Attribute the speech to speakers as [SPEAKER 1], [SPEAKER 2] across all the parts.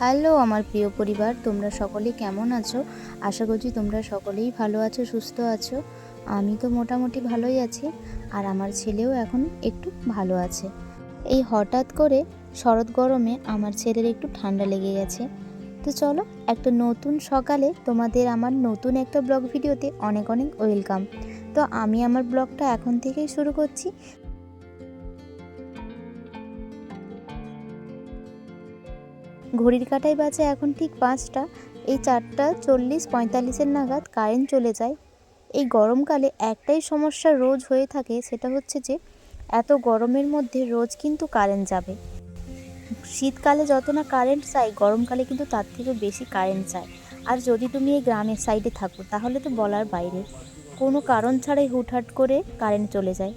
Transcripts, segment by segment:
[SPEAKER 1] Hello আমার প্রিয় পরিবার, তোমরা সকলেই কেমন আছো? আশা করছি তোমরা সকলেই ভালো আছো, সুস্থ আছো। আমি তো মোটামুটি ভালোই আছি, আর আমার ছেলেও এখন একটু ভালো আছে। এই হঠাৎ করে শরৎ গরমে আমার ছেলের একটু ঠান্ডা লেগে গেছে। তো চলো, একটা নতুন সকালে তোমাদের আমার নতুন একটা ব্লগ ভিডিওতে অনেক অনেক ওয়েলকাম। তো আমি আমার ব্লগটা এখন থেকেই শুরু করছি। ঘড়ির কাঁটায় বাজে এখন ঠিক পাঁচটা। এই চারটা চল্লিশ পঁয়তাল্লিশের নাগাদ কারেন্ট চলে যায়। এই গরমকালে একটাই সমস্যা রোজ হয়ে থাকে, সেটা হচ্ছে যে এত গরমের মধ্যে রোজ কিন্তু কারেন্ট যাবে। শীতকালে যত না কারেন্ট চাই, গরমকালে কিন্তু তার থেকে বেশি কারেন্ট চাই। আর যদি তুমি এই গ্রামের সাইডে থাকো, তাহলে তো বলার বাইরে। কোনো কারণ ছাড়াই হুটহাট করে কারেন্ট চলে যায়।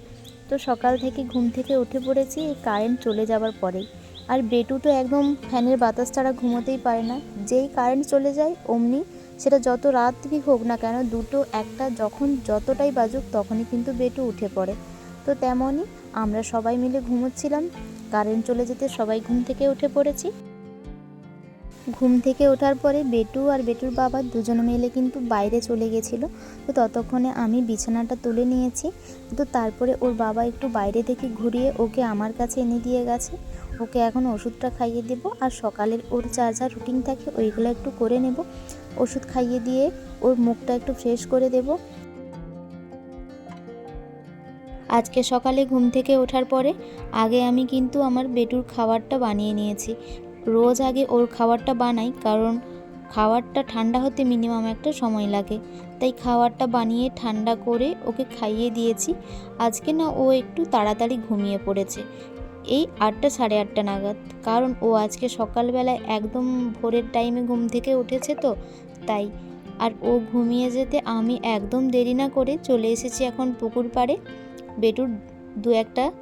[SPEAKER 1] তো সকাল থেকে ঘুম থেকে উঠে পড়েছি, এই কারেন্ট চলে যাবার পরেই। আর বেটু তো একদম ফ্যানের বাতাস ছাড়া ঘুমোতেই পারে না। যেই কারেন্ট চলে যায়, অমনি সেটা যত রাত্রি হোক না কেন, দুটো একটা যখন যতটাই বাজুক তখনই কিন্তু বেটু উঠে পড়ে। তো তেমনই আমরা সবাই মিলে ঘুমোচ্ছিলাম। কারেন্ট চলে যেতে সবাই ঘুম থেকে উঠে পড়েছি। ঘুম থেকে ওঠার পরে বেটু আর বেটুর বাবা দুজনে মিলে কিন্তু বাইরে চলে গেছিল। তো ততক্ষণে আমি বিছানাটা তুলে নিয়েছি। তো তারপরে ওর বাবা একটু বাইরে থেকে ঘুরিয়ে ওকে আমার কাছে এনে দিয়ে গেছে। ওকে এখন ওষুধটা খাইয়ে দেবো আর সকালের ওর যা যা রুটিন থাকে ওইগুলো একটু করে নেব। ওষুধ খাইয়ে দিয়ে ওর মুখটা একটু ফ্রেশ করে দেব। আজকে সকালে ঘুম থেকে ওঠার পরে আগে আমি কিন্তু আমার বেটুর খাবারটা বানিয়ে নিয়েছি। রোজ আগে ওর খাবারটা বানাই কারণ খাবারটা ঠান্ডা হতে মিনিমাম একটা সময় লাগে। তাই খাবারটা বানিয়ে ঠান্ডা করে ওকে খাইয়ে দিয়েছি। আজকে না ও একটু তাড়াতাড়ি ঘুমিয়ে পড়েছে। এই আটটা সাড়ে আটটা নাগাদ। কারণ ও আজকে সকালবেলায় একদম ভোরের টাইমে ঘুম থেকে উঠেছে তো, তাই। আর ও ঘুমিয়ে যেতে আমি একদম দেরি না করে চলে এসেছি এখন পুকুর পাড়ে। বেটুর দু একটা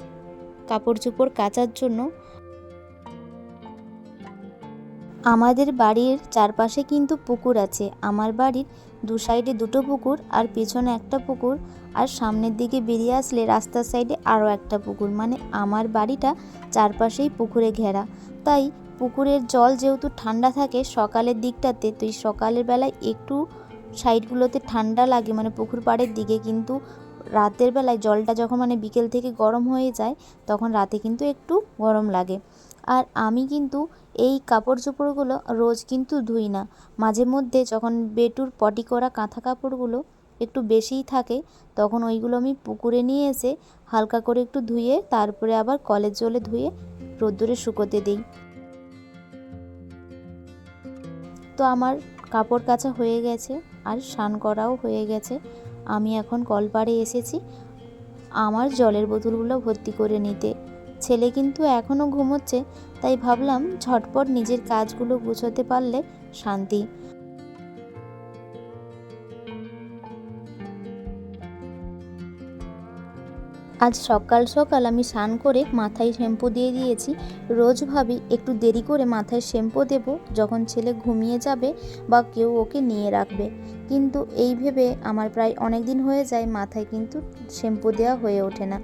[SPEAKER 1] কাপড় চোপড় কাচার জন্য আমাদের বাড়ির চারপাশে কিন্তু পুকুর আছে। আমার বাড়ির দু সাইডে দুটো পুকুর আর পেছনে একটা পুকুর আর সামনের দিকে বেরিয়ে আসলে রাস্তার সাইডে আরও একটা পুকুর। মানে আমার বাড়িটা চারপাশেই পুকুরে ঘেরা। তাই পুকুরের জল যেহেতু ঠান্ডা থাকে সকালের দিকটাতে, তো সকালের বেলায় একটু সাইডগুলোতে ঠান্ডা লাগে। মানে পুকুর পাড়ের দিকে কিন্তু রাতের বেলায় জলটা যখন মানে বিকেল থেকে গরম হয়ে যায়, তখন রাতে কিন্তু একটু গরম লাগে। আর আমি কিন্তু এই কাপড় চোপড়গুলো রোজ কিন্তু ধুই না। মাঝে মধ্যে যখন বেটুর পটি করা কাঁথা কাপড়গুলো একটু বেশিই থাকে, তখন ওইগুলো আমি পুকুরে নিয়ে এসে হালকা করে একটু ধুয়ে তারপরে আবার কলের জলে ধুয়ে রোদ্দুরে শুকোতে দিই। তো আমার কাপড় কাচা হয়ে গেছে আর স্নান করাও হয়ে গেছে। আমি এখন কলপাড়ে এসেছি। আমার জলের বোতলগুলো ভর্তি করে নিতে। ছেলে কিন্তু এখনও ঘুমোচ্ছে, তাই ভাবলাম ঝটপট নিজের কাজগুলো গুছোতে পারলে শান্তি। আজ সকাল সকাল আমি স্নান করে মাথায় শ্যাম্পু দিয়ে দিয়েছি। রোজ ভাবি একটু দেরি করে মাথায় শ্যাম্পু দেব, যখন ছেলে ঘুমিয়ে যাবে বা কেউ ওকে নিয়ে রাখবে। কিন্তু এই ভেবে আমার প্রায় অনেক দিন হয়ে যায় মাথায় কিন্তু শ্যাম্পু দেওয়া হয়ে ওঠে না।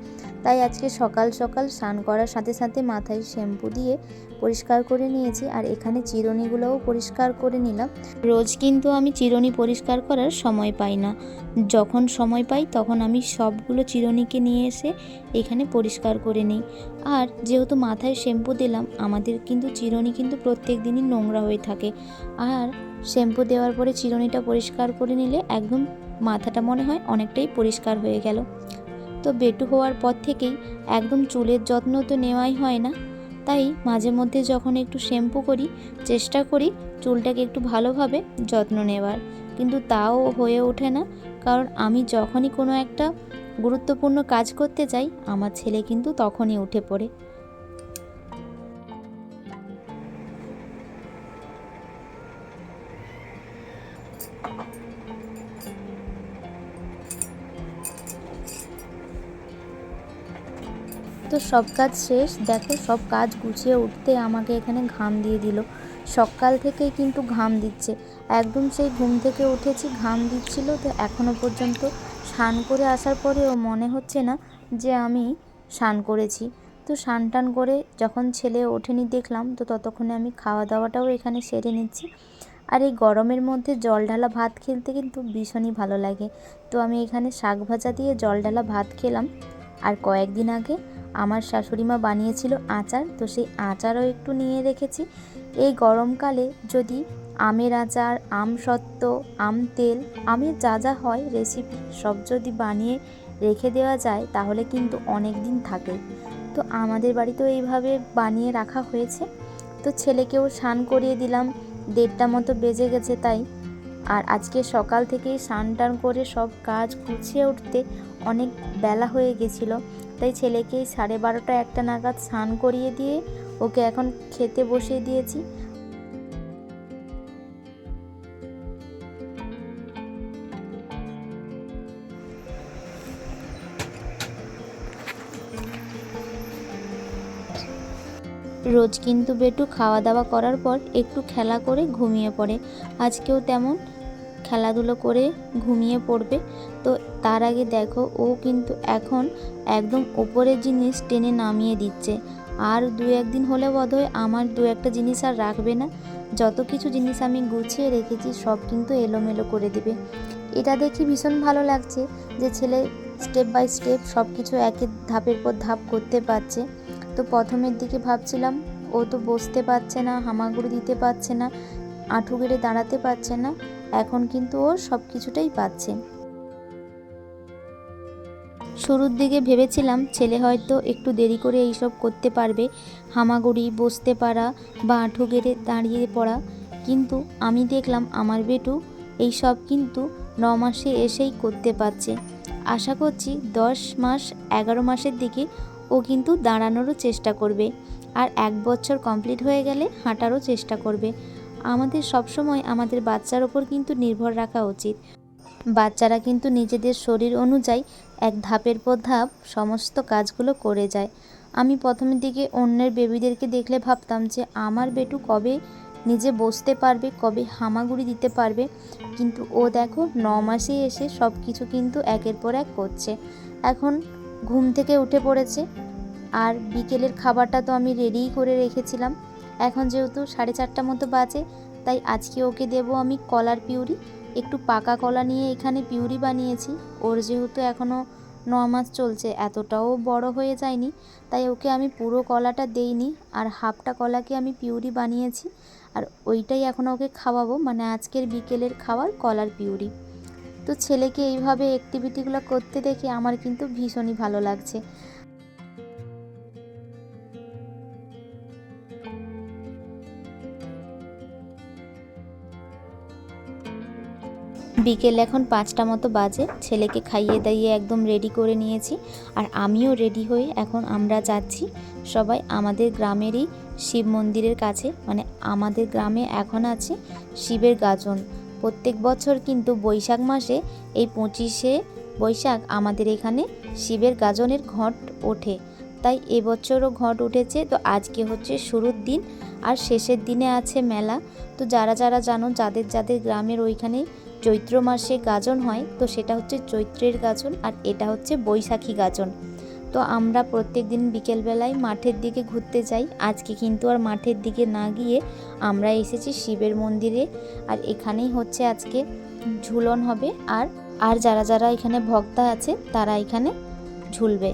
[SPEAKER 1] তাই আজকে সকাল সকাল স্নান করার সাথে সাথে মাথায় শ্যাম্পু দিয়ে পরিষ্কার করে নিয়েছি আর এখানে চিরুনিগুলোও পরিষ্কার করে নিলাম। রোজ কিন্তু আমি চিরুনি পরিষ্কার করার সময় পাই না। যখন সময় পাই তখন আমি সবগুলো চিরুনিকে নিয়ে এসে এখানে পরিষ্কার করে নিই। আর যেহেতু মাথায় শ্যাম্পু দিলাম, আমাদের কিন্তু চিরুনি কিন্তু প্রত্যেক দিনই নোংরা হয়ে থাকে। আর শ্যাম্পু দেওয়ার পরে চিরুনিটা পরিষ্কার করে নিলে একদম মাথাটা মনে হয় অনেকটাই পরিষ্কার হয়ে গেল। তো বেটু হওয়ার পর থেকেই একদম চুলের যত্ন তো নেওয়াই হয় না। তাই মাঝে মধ্যে যখন একটু শ্যাম্পু করি, চেষ্টা করি চুলটাকে একটু ভালোভাবে যত্ন নেওয়ার। কিন্তু তাও হয়ে ওঠে না। কারণ আমি যখনই কোনো একটা গুরুত্বপূর্ণ কাজ করতে যাই, আমার ছেলে কিন্তু তখনই উঠে পড়ে। তো সব কাজ শেষ। দেখো, সব কাজ গুছিয়ে উঠতে আমাকে এখানে ঘাম দিয়ে দিল। সকাল থেকেই কিন্তু ঘাম দিচ্ছে। একদম সেই ঘুম থেকে উঠেছি, ঘাম দিচ্ছিল। তো এখনও পর্যন্ত স্নান করে আসার পরেও মনে হচ্ছে না যে আমি স্নান করেছি। তো স্নান টান করে যখন ছেলে ওঠেনি দেখলাম, তো ততক্ষণে আমি খাওয়া দাওয়াটাও এখানে সেরে নিচ্ছি। আর এই গরমের মধ্যে জল ঢালা ভাত খেলতে কিন্তু ভীষণই ভালো লাগে। তো আমি এখানে শাক ভাজা দিয়ে জল ঢালা ভাত খেলাম। আর কয়েকদিন আগে আমার শাশুড়ি মা বানিয়েছিল আচার, তো সেই আচারও একটু নিয়ে রেখেছি। এই গরমকালে যদি আমের আচার, আম সত্ত্ব, আম তেল, আমের যা যা হয় রেসিপি সব যদি বানিয়ে রেখে দেওয়া যায়, তাহলে কিন্তু অনেক দিন থাকে। তো আমাদের বাড়িতেও এইভাবে বানিয়ে রাখা হয়েছে। তো ছেলেকেও স্নান করিয়ে দিলাম, দেড়টা মতো বেজে গেছে তাই। আর আজকে সকাল থেকেই স্নান টান করে সব কাজ গুছিয়ে উঠতে অনেক বেলা হয়ে গেছিল। তাই ছেলেকে সাড়ে বারোটা একটা নাগাদ স্নান করিয়ে দিয়ে ওকে এখন খেতে বসিয়ে দিয়েছি। রোজ কিন্তু বেটু খাওয়া দাওয়া করার পর একটু খেলা করে ঘুমিয়ে পড়ে। আজকেও তেমন। খেলাধুলো করে ঘুমিয়ে পড়বে। তো তার আগে দেখো, ও কিন্তু এখন একদম ওপরের জিনিস টেনে নামিয়ে দিচ্ছে। আর দু একদিন হলে বোধহয় আমার দু একটা জিনিস আর রাখবে না। যত কিছু জিনিস আমি গুছিয়ে রেখেছি, সব কিন্তু এলোমেলো করে দেবে। এটা দেখি ভীষণ ভালো লাগছে যে ছেলে স্টেপ বাই স্টেপ সব কিছু একের ধাপের পর ধাপ করতে পারছে। তো প্রথমের দিকে ভাবছিলাম, ও তো বসতে পারছে না, হামাগুড়ি দিতে পারছে না। আঁঠু গেড়ে দাঁড়াতে পারছে না। এখন কিন্তু ও সব কিছুটাই পাচ্ছে। শুরুর দিকে ভেবেছিলাম ছেলে হয়তো একটু দেরি করে এইসব করতে পারবে, হামাগুড়ি বসতে পারা বা আঁঠু গেড়ে দাঁড়িয়ে পড়া। কিন্তু আমি দেখলাম আমার বেটু এই সব কিন্তু ন মাসে এসেই করতে পারছে। আশা করছি দশ মাস, এগারো মাসের দিকে ও কিন্তু দাঁড়ানোরও চেষ্টা করবে। আর এক বছর কমপ্লিট হয়ে গেলে হাঁটারও চেষ্টা করবে। আমাদের সবসময় আমাদের বাচ্চার ওপর কিন্তু নির্ভর রাখা উচিত। বাচ্চারা কিন্তু নিজেদের শরীর অনুযায়ী এক ধাপের পর ধাপ সমস্ত কাজগুলো করে যায়। আমি প্রথমের দিকে অন্যের বেবিদেরকে দেখলে ভাবতাম যে, আমার বেটু কবে নিজে বসতে পারবে, কবে হামাগুড়ি দিতে পারবে? কিন্তু ও দেখো, ন মাসে এসে সব কিছু কিন্তু একের পর এক করছে। এখন ঘুম থেকে উঠে পড়েছে। আর বিকেলের খাবারটা তো আমি রেডিই করে রেখেছিলাম। এখন যেহেতু সাড়ে চারটা মতো বাজে, তাই আজকে ওকে দেব আমি কলার পিউরি। একটু পাকা কলা নিয়ে এখানে পিউরি বানিয়েছি। ওর যেহেতু এখনও ন মাস চলছে, এতটাও বড় হয়ে যায়নি, তাই ওকে আমি পুরো কলাটা দেইনি। আর হাফটা কলাকে আমি পিউরি বানিয়েছি, আর ওইটাই এখন ওকে খাওয়াবো মানে আজকের বিকেলের খাবার কলার পিউরি। তো ছেলেকে এইভাবে অ্যাক্টিভিটিগুলো করতে দেখে আমার কিন্তু ভীষণই ভালো লাগছে। বিকেল এখন পাঁচটা মতো বাজে। ছেলেকে খাইয়ে দাইয়ে একদম রেডি করে নিয়েছি। আর আমিও রেডি হয়ে এখন আমরা যাচ্ছি সবাই আমাদের গ্রামেরই শিব মন্দিরের কাছে। মানে আমাদের গ্রামে এখন আছে শিবের গাজন। প্রত্যেক বছর কিন্তু বৈশাখ মাসে এই পঁচিশে বৈশাখ আমাদের এখানে শিবের গাজনের ঘট ওঠে। তাই এবছরও ঘট উঠেছে। তো আজকে হচ্ছে শুরুর দিন। আর শেষের দিনে আছে মেলা। তো যারা যারা জানো, যাদের যাদের গ্রামের ওইখানে চৈত্র মাসে গাজন হয়, তো সেটা হচ্ছে চৈত্রের গাজন আর এটা হচ্ছে বৈশাখী গাজন। তো আমরা প্রত্যেক দিন বিকেলবেলায় মাঠের দিকে ঘুরতে যাই। আজকে কিন্তু আর মাঠের দিকে না গিয়ে আমরা এসেছি শিবের মন্দিরে আর এখানেই হচ্ছে আজকে ঝুলন হবে আর আর যারা যারা এখানে ভক্তা আছে তারা এখানে ঝুলবে।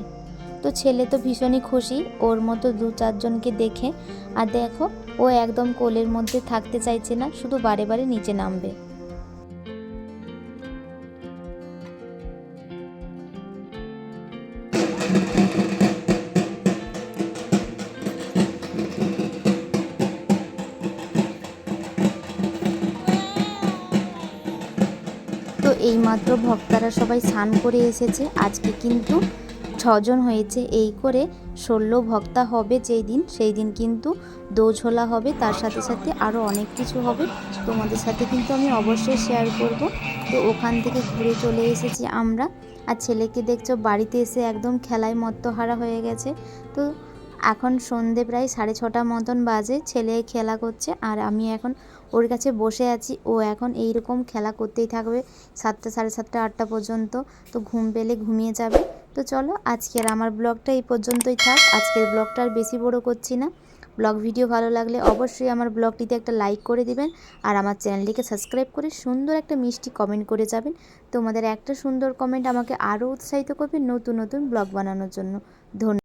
[SPEAKER 1] তো ছেলে তো ভীষণই খুশি, ওর মতো দু চারজনকে দেখে। আর দেখো, ও একদম কোলের মধ্যে থাকতে চাইছে না, শুধু বারে বারে নিচে নামবে। এইমাত্র ভক্তরা সবাই স্নান করে এসেছে। আজকে কিন্তু ছজন হয়েছে। এই করে ষোলো ভক্তা হবে যেই দিন, সেই দিন কিন্তু দোঝোলা হবে। তার সাথে সাথে আরও অনেক কিছু হবে। তোমাদের সাথে কিন্তু আমি অবশ্যই শেয়ার করব। তো ওখান থেকে ঘুরে চলে এসেছি আমরা। আর ছেলেকে দেখছ, বাড়িতে এসে একদম খেলায় মত্তহারা হয়ে গেছে। তো এখন সন্ধে প্রায় সাড়ে ছটা মতন বাজে। ছেলে খেলা করছে। আর আমি এখন ওর কাছে বসে আছি। ও এখন এই রকম খেলা করতেই থাকবে, সাতটা, সাড়ে সাতটা, আটটা পর্যন্ত। তো ঘুম পেলে ঘুমিয়ে যাবে। তো চলো, আজকের আমার ব্লগটা এই পর্যন্তই থাক। আজকের ব্লগটা আর বেশি বড় করছি না। ব্লগ ভিডিও ভালো লাগলে অবশ্যই আমার ব্লগটিতে একটা লাইক করে দিবেন আর আমার চ্যানেলটিকে সাবস্ক্রাইব করে সুন্দর একটা মিষ্টি কমেন্ট করে যাবেন। তোমাদের একটা সুন্দর কমেন্ট আমাকে আরও উৎসাহিত করবে নতুন নতুন ব্লগ বানানোর জন্য। ধন্যবাদ